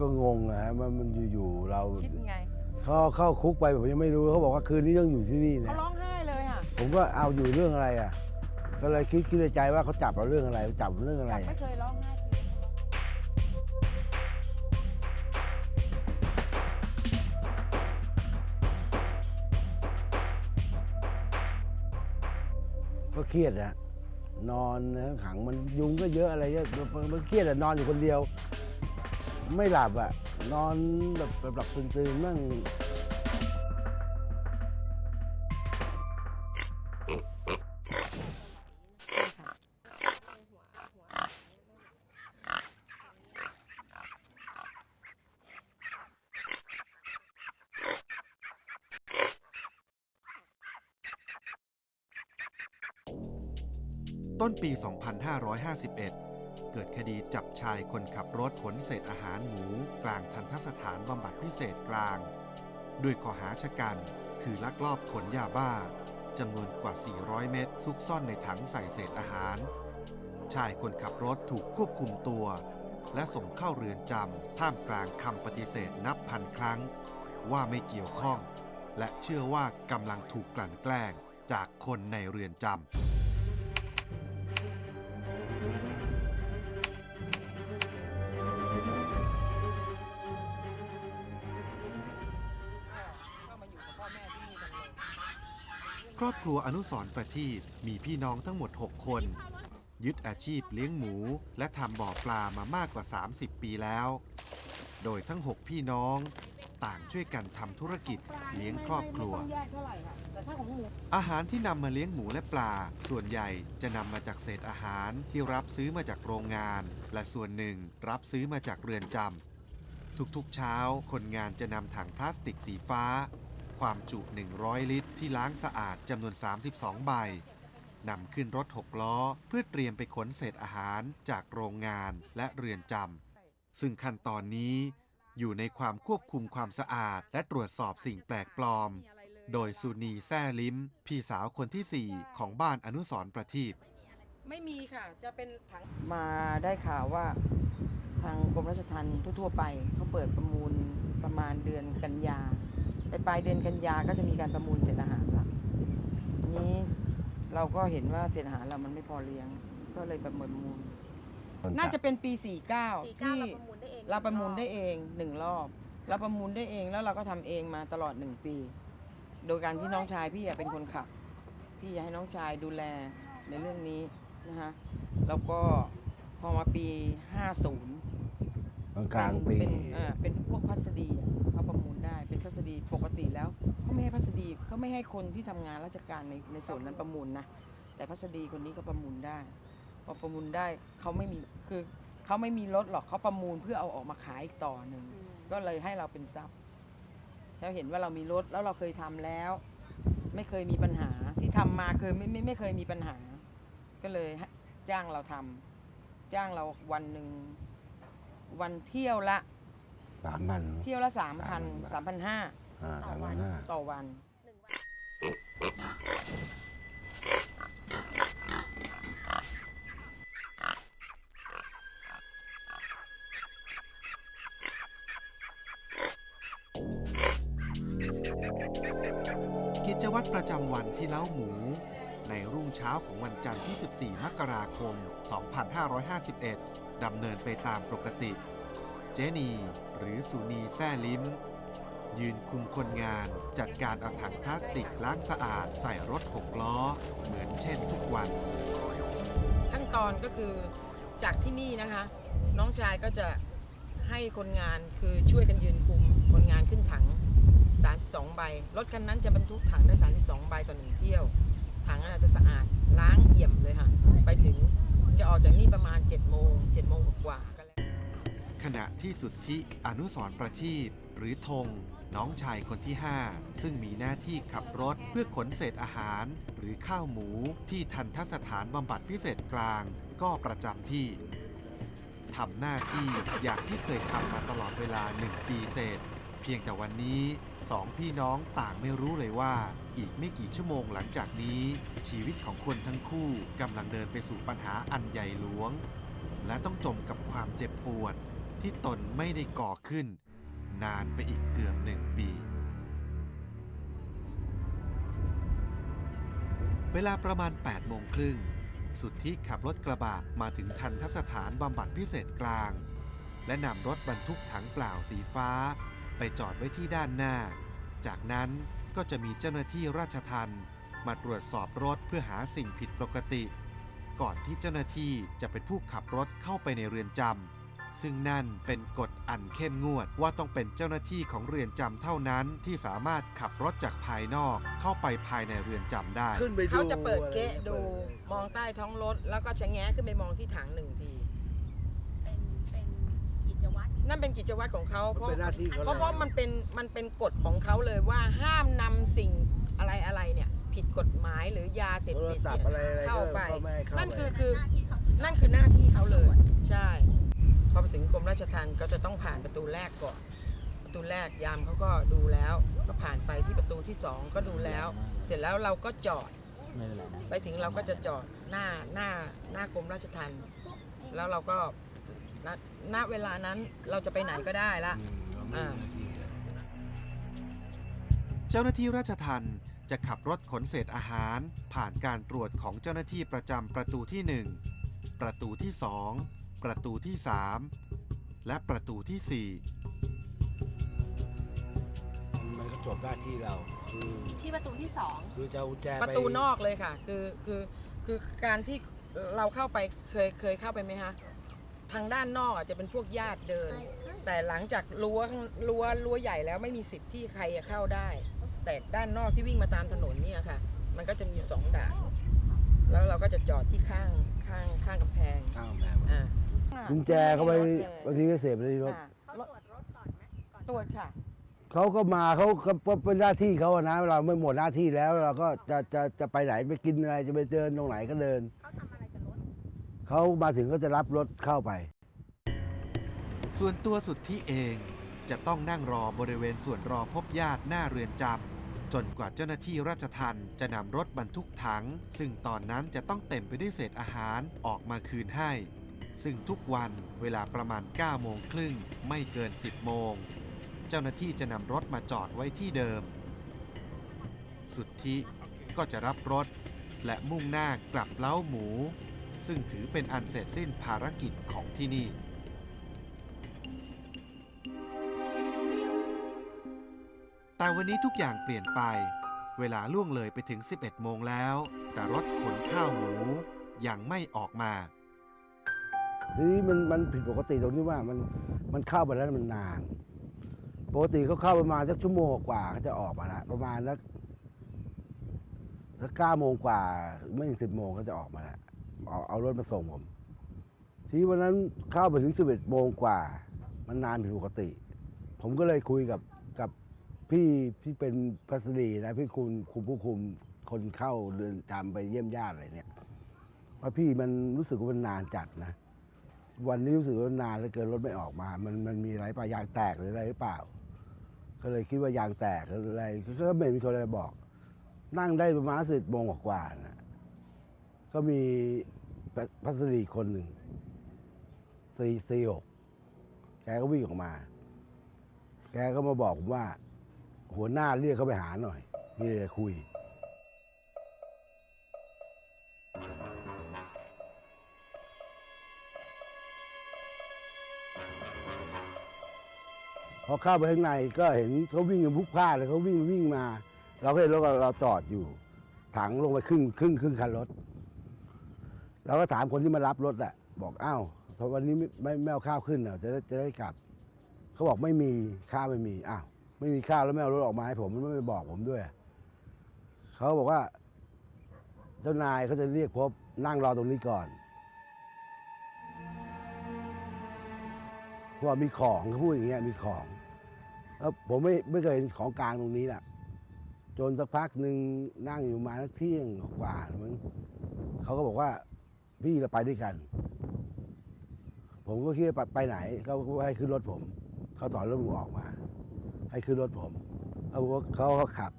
ก็งงอะฮะมันมันอยู่ๆเราคิดไงเขาเข้าคุกไปผมยังไม่รู้เขาบอกว่าคืนนี้ต้องอยู่ที่นี่เขานะร้องไห้เลยอะผมก็เอาอยู่เรื่องอะไรอะก็เลยคิดคิดในใจว่าเขาจับเราเรื่องอะไรจับเรื่องอะไรจับไม่เคยร้องไห้ทีก็เครียดนะนอนขังมันยุงก็เยอะอะไรเยอะมันมันเครียดอะนอนอยู่คนเดียว ไม่หลับอะนอนแบบแบบหลับตื่นๆนั่งต้นปี 2551 เกิดคดีจับชายคนขับรถขนเศษอาหารหมู กลางทันทสถานบำบัดพิเศษกลาง ด้วยข้อหาชะกัน คือลักลอบขนยาบ้าจำนวนกว่า 400 เม็ดซุกซ่อนในถังใส่เศษอาหาร ชายคนขับรถถูกควบคุมตัว และส่งเข้าเรือนจำท่ามกลางคำปฏิเสธนับพันครั้ง ว่าไม่เกี่ยวข้อง และเชื่อว่ากำลังถูกกลั่นแกล้งจากคนในเรือนจำ ครอบครัวอนุสรประทีปมีพี่น้องทั้งหมด 6 คน ยึดอาชีพเลี้ยงหมู และทำบ่อปลามามากกว่า 30 ปีแล้ว โดยทั้ง 6 พี่น้องต่างช่วยกันทำธุรกิจเลี้ยงครอบครัว อาหารที่นำมาเลี้ยงหมูและปลา ส่วนใหญ่จะนำมาจากเศษอาหารที่รับซื้อมาจากโรงงาน และส่วนหนึ่งรับซื้อมาจากเรือนจำทุกๆเช้า คนงานจะนำถังพลาสติกสีฟ้า ความจุ 100 ลิตร ที่ล้างสะอาดจำนวน 32 ใบนำขึ้นรถ 6 ล้อ เพื่อเตรียมไปขนเศษอาหารจากโรงงานและเรือนจำซึ่งขั้นตอนนี้ อยู่ในความควบคุมความสะอาด และตรวจสอบสิ่งแปลกปลอม โดยสุนีแซ่ลิ้ม พี่สาวคนที่ 4 ของบ้านอนุสรณ์ประทีปไม่มีค่ะ จะเป็นถังมาได้ข่าวว่าทางกรมราชทัณฑ์ทั่วๆไปเขาเปิดประมูลประมาณเดือนกันยา ไปปลายเดือนกันยาก็จะมีการประมูลเศษอาหารละทีนี้เราก็เห็นว่าเศษอาหารเรามันไม่พอเลี้ยง ก็เลยประมูล น่าจะเป็นปี 49สี่เก้าที่เราประมูลได้เองเราประมูลได้เองหนึ่งรอบ เราประมูลได้เองแล้วเราก็ทำเองมาตลอดหนึ่งปี โดยการที่น้องชายพี่อะเป็นคนขับ พี่อยากให้น้องชายดูแลในเรื่องนี้นะคะแล้วก็พอมาปี 50 กลางๆปี เป็นอ่าเป็นพวกพัสดีอะเขาประมูลได้เป็น พัสดีปกติแล้วเขาไม่ให้พัสดีเขาไม่ให้คนที่ทำงานราชการในในส่วนนั้นประมูลนะแต่พัสดีคนนี้ก็ประมูลได้พอประมูลได้เขาไม่มีคือเขาไม่มีรถหรอกเขาประมูลเพื่อเอาออกมาขายอีกต่อหนึ่งก็เลยให้เราเป็นทรัพย์แล้วเห็นว่าเรามีรถแล้วเราเคยทำแล้ว ไม่เคยมีปัญหาที่ทำมาเคยไม่ไม่ไม่เคยมีปัญหา ก็เลยจ้างเราทำจ้างเราวันหนึ่งวันเที่ยวละ สามพัน เที่ยวละสามพัน3,000สามพันห้าอ่าสามพันห้าต่อวัน หนึ่งวันกิจวัตรประจำวันที่เล้าหมู ในรุ่งเช้าของวันจันทร์ที่ 14 มกราคม 2551 ดำเนินไปตามปกติ เจนี หรือสุนีแซ่ลิ้ม ยืนคุมคนงานจัดการเอาถังพลาสติกล้างสะอาดใส่รถหกล้อ เหมือนเช่นทุกวัน ขั้นตอนก็คือจากที่นี่นะคะ น้องชายก็จะให้คนงานคือช่วยกันยืนคุมคนงานขึ้นถัง 32 ใบ รถคันนั้นจะบรรทุกถังได้ 32 ใบต่อหนึ่งเที่ยว ถังนั้นจะสะอาดล้างเอี่ยมเลยค่ะ ไปถึงจะออกจากนี่ประมาณ7โมง7โมงกว่า ขณะที่สุทธิอนุสรประทีปหรือธงน้องชายคนที่ 5 ซึ่งมีหน้าที่ขับรถเพื่อขนเศษอาหาร หรือข้าวหมูที่ทันทสถานบำบัดพิเศษกลาง ก็ประจำที่ทำหน้าที่อย่างที่เคยทำมาตลอดเวลาหนึ่งปีเศษ เพียงแต่วันนี้สองพี่น้องต่างไม่รู้เลยว่า อีกไม่กี่ชั่วโมงหลังจากนี้ ชีวิตของคนทั้งคู่กำลังเดินไปสู่ปัญหาอันใหญ่หลวง และต้องจมกับความเจ็บปวด ที่ตนไม่ได้ก่อขึ้น นานไปอีกเกือบหนึ่งปี เวลาประมาณ8โมงครึ่ง สุดทธิขับรถกระบะมาถึงทันทสถานบำบัดพิเศษกลาง และนำรถบรรทุกถังเปล่าสีฟ้า ไปจอดไว้ที่ด้านหน้า จากนั้นก็จะมีเจ้าหน้าที่ราชทัณฑ์มาตรวจสอบรถเพื่อหาสิ่งผิดปกติ ก่อนที่เจ้าหน้าที่จะเป็นผู้ขับรถเข้าไปในเรือนจำ ซึ่งนั่นเป็นกฎอันเข้มงวดว่าต้องเป็นเจ้าหน้าที่ของเรือนจำเท่านั้นที่สามารถขับรถจากภายนอกเข้าไปภายในเรือนจำได้ ขึ้นไปดูเขาจะเปิดเกะอะไรดูมองใต้ท้องรถ แล้วก็ชะแงะขึ้นไปมองที่ถังหนึ่งทีเป็นเป็นกิจวัตรนั่นเป็นกิจวัตรของเขามันเพราะเป็นหน้าที่เขาเพราะเพราะมันเป็นมันเป็นกฎของเขาเลยว่าห้ามนำสิ่งอะไรอะไรเนี่ย ผิดกฎหมายหรือยาเสพโทรติดศัพเนี่ยท์อะไรอะไรเข้าไป ก็ไม่ให้เข้านั่นไปคือคือหน้าที่เขาคือนั่นคือหน้าที่เขาเลย ใช่ พอไปถึงกรมราชทัณฑ์ก็จะต้องผ่านประตูแรกก่อน ประตูแรกยามเขาก็ดูแล้ว ก็ผ่านไปที่ประตูที่สองก็ดูแล้ว เสร็จแล้วเราก็จอดไปถึงเราก็จะจอดหน้าหน้าหน้ากรมราชทัณฑ์แล้วเราก็ณณเวลานั้นเราจะไปไหนก็ได้ละอืมเจ้าหน้าที่ราชทัณฑ์จะขับรถขนเศษอาหาร ผ่านการตรวจของเจ้าหน้าที่ประจำประตูที่ 1 ประตูที่ 2 ประตูที่ 3 และประตูที่ มันก็จบหน้าที่เราคือที่ประตูที่สองคือจะเอากุญแจปไประตูนอกเลยค่ะ คือคือคือการที่เราเข้าไปเคยเคยเข้าไปไหมคะทางด้านนอกอาจจะเป็นพวกญาติเดิน แต่หลังจากรั้วรั้วรั้วใหญ่แล้วไม่มีสิทธิ์ที่ใครจะเข้าได้ แต่ด้านนอกที่วิ่งมาตามถนนเนี่ยค่ะ มันก็จะมีอยู่สองด่านแล้วเราก็จะจอดที่ข้างข้างข้างกำแพง ข้าวแม่อ่า กุญแจเขาไปบางทีก็เสียบไปในรถเขาตรวจรถก่อนไหมก่อนตรวจค่ะ เขาก็มาเขาก็เป็นหน้าที่เขาอะนะเราไม่หมดหน้าที่แล้ว เราก็จะจะจะไปไหนไปกินอะไรจะไปเดินตรงไหนก็เดิน เขาทำอะไรกับรถ เขามาถึงก็จะรับรถเข้าไป4ส่วนตัวสุทธิเองจะต้องนั่งรอบริเวณส่วนรอพบญาติหน้าเรือนจำจนกว่าเจ้าหน้าที่ราชทัณฑ์จะนำรถบรรทุกถัง ซึ่งตอนนั้นจะต้องเต็มไปด้วยเศษอาหารออกมาคืนให้ ซึ่งทุกวันเวลาประมาณ 9 โมงครึ่งไม่เกิน 10 โมง เจ้าหน้าที่จะนำรถมาจอดไว้ที่เดิม สุทธิก็จะรับรถและมุ่งหน้ากลับเล้าหมู ซึ่งถือเป็นอันเสร็จสิ้นภารกิจของที่นี่ แต่วันนี้ทุกอย่างเปลี่ยนไป เวลาล่วงเลยไปถึง 11 โมงแล้ว แต่รถขนข้าวหมูยังไม่ออกมา ทีนี้มันมันผิดปกติตรงที่ว่ามันมันเข้าไปแล้วมันนาน ปกติเขาเข้าประมาณสักชั่วโมงกว่าเขาจะออกมาละประมาณสักสักเก้าโมงกว่าไม่ถึงสิบโมงเขาจะออกมาละเอาเอารถมาส่งผม ทีวันนั้นเข้าไปถึงสิบเอ็ดโมงกว่า มันนานผิดปกติ ผมก็เลยคุยกับกับพี่ที่เป็นพัสดีนะพี่คุณคุมผู้คุมคนเข้าเรือนจำไปเยี่ยมญาติอะไรเนี่ยว่าพี่มันรู้สึกว่ามันนานจัดนะ วันนี้รู้สึกว่านานเหลือเกินรถไม่ออกมา มันมันมีอะไรป่ะยางแตกหรืออะไรหรือเปล่า ก็เลยคิดว่ายางแตกหรืออะไรก็ไม่มีคนอะไรบอก นั่งได้ประมาณสิบโมงกว่าๆนะก็มีพัสดีคนหนึ่งซีซีหกแกก็วิ่งออกมา แกก็มาบอกผมว่า หัวหน้าเรียกเขาไปหาหน่อยนี่จะคุย อเข้าไปข้างในก็เห็นเขาวิ่งกันพลุกพล่านเลยเขาวิ่งวิ่งมา เราก็เห็นรถเราจอดอยู่ ถังลงไปครึ่งครึ่งครึ่งคันรถเราก็ถามคนที่มารับรถอะบอกอ้าววันนี้ไม่ไม่เอาข้าวขึ้นเหรอจะได้จะได้กลับ เขาบอกไม่มีข้าวไม่มีอ้าวไม่มีข้าวแล้วไม่เอารถออกมาให้ผมมันไม่บอกผมด้วยเขาบอกว่า เจ้านายเขาจะเรียกพบนั่งรอตรงนี้ก่อนเขาบอกมีของเขาพูดอย่างเงี้ยมีของ แล้วผมไม่ไม่เคยเห็นของกลางตรงนี้แหละจนสักพักหนึ่งนั่งอยู่มาสักเที่ยงกว่าๆมั้งเขาก็บอกว่า พี่เราไปด้วยกัน ผมก็คิดว่าไปไปไหนเขาก็ให้ขึ้นรถผม เขาถอนรถผมออกมา ให้ขึ้นรถผมแล้วผมก็เขาก็ขับ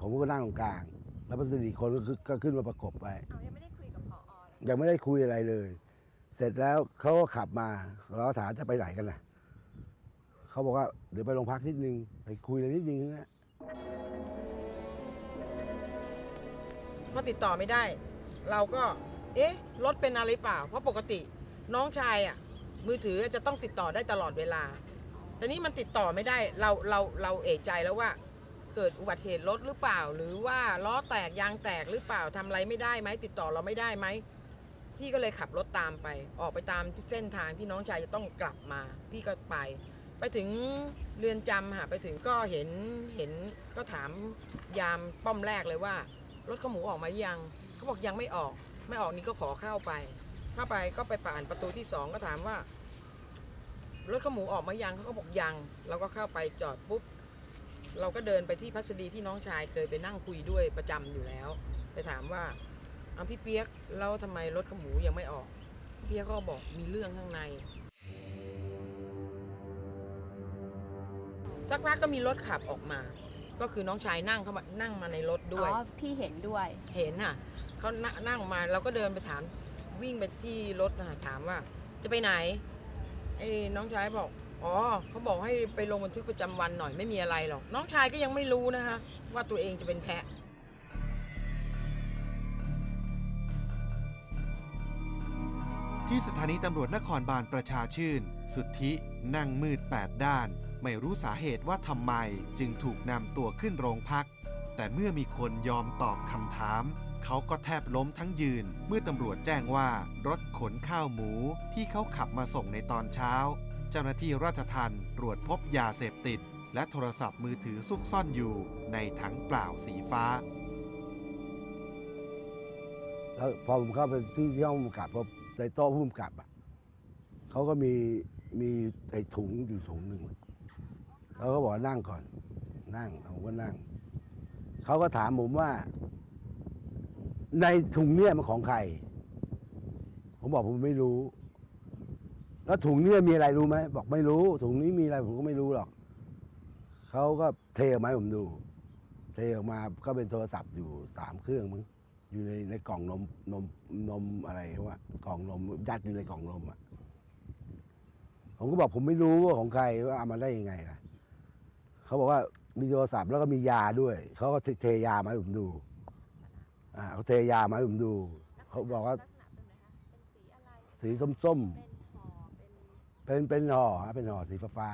ผมก็นั่งตรงกลาง แล้วพัสดีคนก็ขึ้นก็ขึ้นมาประกบไปเอายังไม่ได้คุยกับพอเหรอยังไม่ได้คุยอะไรเลย เสร็จแล้วเขาก็ขับมาเราก็ถามจะไปไหนกันนะ เขาบอกว่าเดี๋ยวไปโรงพักนิดนึง ไปคุยอะไรนิดนึงนะพอติดต่อไม่ได้ เราก็ เอ๊ะรถเป็นอะไรเปล่า เพราะปกติน้องชายอะ มือถือจะต้องติดต่อได้ตลอดเวลา แต่นี้มันติดต่อไม่ได้ เราเราเราเอะใจแล้วว่า เกิดอุบัติเหตุรถหรือเปล่า หรือว่าล้อแตกยางแตกหรือเปล่าทำอะไรไม่ได้ไหมติดต่อเราไม่ได้ไหมพี่ก็เลยขับรถตามไป ออกไปตามที่เส้นทางที่น้องชายจะต้องกลับมา พี่ก็ไป ไปถึงเรือนจำค่ะไปถึงก็เห็นเห็นก็ถามยามป้อมแรกเลยว่า รถข้าวหมูออกมายังเขาบอกยังไม่ออก ไม่ออกนี่ก็ขอเข้าไป เข้าไปก็ไปผ่านประตูที่สองก็ถามว่ารถข้าวหมูออกมายังเขาก็บอกยังเราก็เข้าไปจอดปุ๊บเราก็เดินไปที่พัสดีที่น้องชายเคยไปนั่งคุยด้วยประจำอยู่แล้ว ไปถามว่าเอาพี่เปียกแล้วทำไมรถข้าวหมูยังไม่ออกพี่เปียกก็บอกมีเรื่องข้างใน สักพักก็มีรถขับออกมา ก็คือน้องชายนั่งเข้ามานั่งมาในรถด้วย อ๋อ พี่เห็นด้วย เห็นน่ะเขานนั่งมาเราก็เดินไปถามวิ่งไปที่รถนะถามว่า จะไปไหนไอ้น้องชายบอกอ๋อเขาบอกให้ไปลงบันทึกประจำวันหน่อยไม่มีอะไรหรอก น้องชายก็ยังไม่รู้นะคะ ว่าตัวเองจะเป็นแพะที่สถานีตำรวจนครบาลประชาชื่น สุทธิ นั่งมืดแปดด้าน ไม่รู้สาเหตุว่าทำไมจึงถูกนำตัวขึ้นโรงพัก แต่เมื่อมีคนยอมตอบคำถาม เขาก็แทบล้มทั้งยืน เมื่อตำรวจแจ้งว่ารถขนข้าวหมูที่เขาขับมาส่งในตอนเช้า เจ้าหน้าที่ราชทัณฑ์ตรวจพบยาเสพติด และโทรศัพท์มือถือซุกซ่อนอยู่ในถังเปล่าสีฟ้าแล้วพอผมเข้าไปที่ที่ห้องผู้กับพอในโต๊ะผู้กำกับอะเขาก็มีมีไอ้ถุงอยู่ถุงหนึ่ง เขาก็บอกนั่งก่อน นั่งผมก็นั่ง เขาก็ถามผมว่า ในถุงเนี่ยมันของใคร ผมบอกผมไม่รู้ แล้วถุงเนี่ยมีอะไรรู้ไหมบอกไม่รู้ ถุงนี้มีอะไรผมก็ไม่รู้หรอกเขาก็เทออกมาให้ผมดู เทออกมาก็เป็นโทรศัพท์อยู่สามเครื่องมึงอยู่ในในกล่องนมนมนมอะไรวะกล่องนมยัดอยู่ในกล่องนมอะผมก็บอกผมไม่รู้ว่าของใครว่าเอามาได้ยังไงนะ เขาบอกว่ามีโทรศัพท์แล้วก็มียาด้วย เขาก็เทยามาให้ผมดู อ่าเขาเทยามาให้ผมดู เขาบอกว่า ลักษณะเป็นไงคะเป็นสีอะไร สีส้มเป็นห่อเป็นๆ เป็นเป็นห่อฮะเป็นห่อสีฟ้า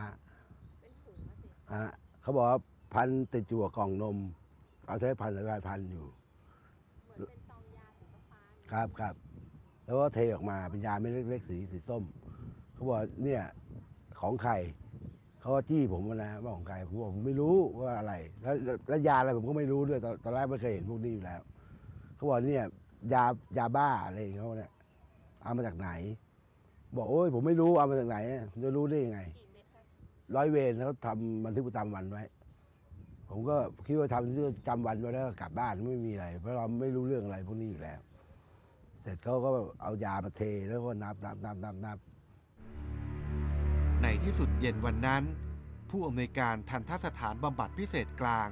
เป็นถุงอะสิๆฮะเขาบอกว่าพันติดอยู่กับกล่องนม เอาใช้พันสายพันอยู่ เหมือนเป็นซองยาสีฟ้าๆครับครับ แล้วก็เทออกมาเป็นยาเม็ดเล็กๆสีสีส้ม เขาบอกเนี่ยของใคร เขาก็จี้ผมนะว่าของใครผมบอกผมไม่รู้ว่าอะไร แล้วแล้วยาอะไรผมก็ไม่รู้ด้วยตอนตอนแรกไม่เคยเห็นพวกนี้อยู่แล้วเขาบอกเนี่ยยายาบ้าอะไรของเขาเนี่ยเอามาจากไหน บอกโอ้ยผมไม่รู้เอามาจากไหนผมจะรู้ได้ยังไง ร้อยเวรเขาทำบันทึกประจำวันไว้ ผมก็คิดว่าทำบันทึกประจำวันไว้แล้วก็กลับบ้านไม่มีอะไร เพราะเราไม่รู้เรื่องอะไรพวกนี้อยู่แล้ว เสร็จเขาก็เอายามาเทแล้วก็นับนับนับนับนับ ในที่สุดเย็นวันนั้น ผู้อำนวยการทันทสถานบำบัดพิเศษกลาง